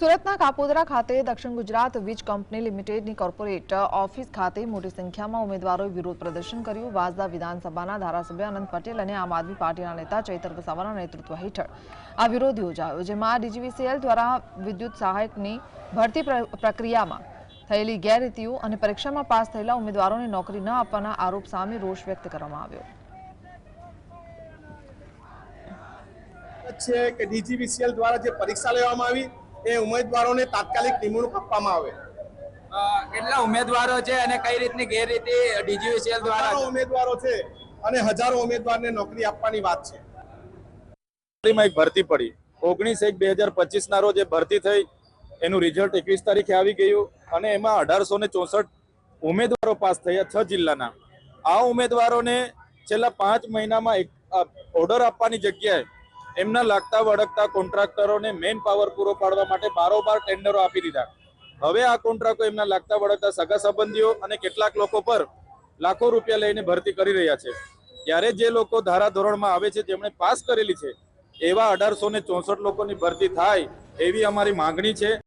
સુરતના કાપોદરા ખાતે દક્ષિણ ગુજરાત વીજ કંપની લિમિટેડની કોર્પોરેટ ઓફિસ ખાતે મોટી સંખ્યામાં ઉમેદવારોએ વિરોધ પ્રદર્શન કર્યું. વાસદા વિધાનસભાના ધારાસભ્ય અનંત પટેલ અને આમ આદમી પાર્ટીના નેતા ચૈતર વસાવાના નેતૃત્વ હેઠળ આ વિરોધ યોજાયો, જેમાં ડીજીવીસીએલ દ્વારા વિદ્યુત સહાયકની ભરતી પ્રક્રિયામાં થયેલી ગેરરીતિઓ અને પરીક્ષામાં પાસ થયેલા ઉમેદવારોને નોકરી ન આપવાના આરોપ સામે રોષ વ્યક્ત કરવામાં આવ્યો. છે કે ડીજીવીસીએલ દ્વારા જે પરીક્ષા લેવામાં આવી એ ઉમેદવારોને તાત્કાલિક નિમણૂક આપવામાં આવે. કેટલા ઉમેદવારો છે અને કઈ રીતની ગેરરીતિ ડીજીવીસીએલ દ્વારા ઉમેદવારો છે અને હજારો ઉમેદવારને નોકરી આપવાની વાત છે. એક ભરતી પડી. ઓગણીસ એક બે હજાર પચીસના રોજ એ ભરતી થઈ. એનું રિઝલ્ટ એકવીસ તારીખે આવી ગયું અને એમાં અઢારસો ને ચોસઠ ઉમેદવારો પાસ થયા છ જિલ્લાના. આ ઉમેદવારોને છેલ્લા પાંચ મહિનામાં એક ઓર્ડર આપવાની જગ્યાએ એમના લાગતા વળગતા કોન્ટ્રાક્ટરોને મેન પાવર પૂરો પાડવા માટે બારોબાર ટેન્ડરો આપી દીધા. હવે આ કોન્ટ્રાક્ટો એમના લાગતા વળગતા સગા સંબંધીઓ અને કેટલાક લોકો પર લાખો રૂપિયા લઈને ભરતી કરી રહ્યા છે. ત્યારે જે લોકો ધારાધોરણમાં આવે છે, જેમણે પાસ કરેલી છે, એવા અઢારસો ચોસઠ લોકોની ભરતી થાય એવી અમારી માંગણી છે.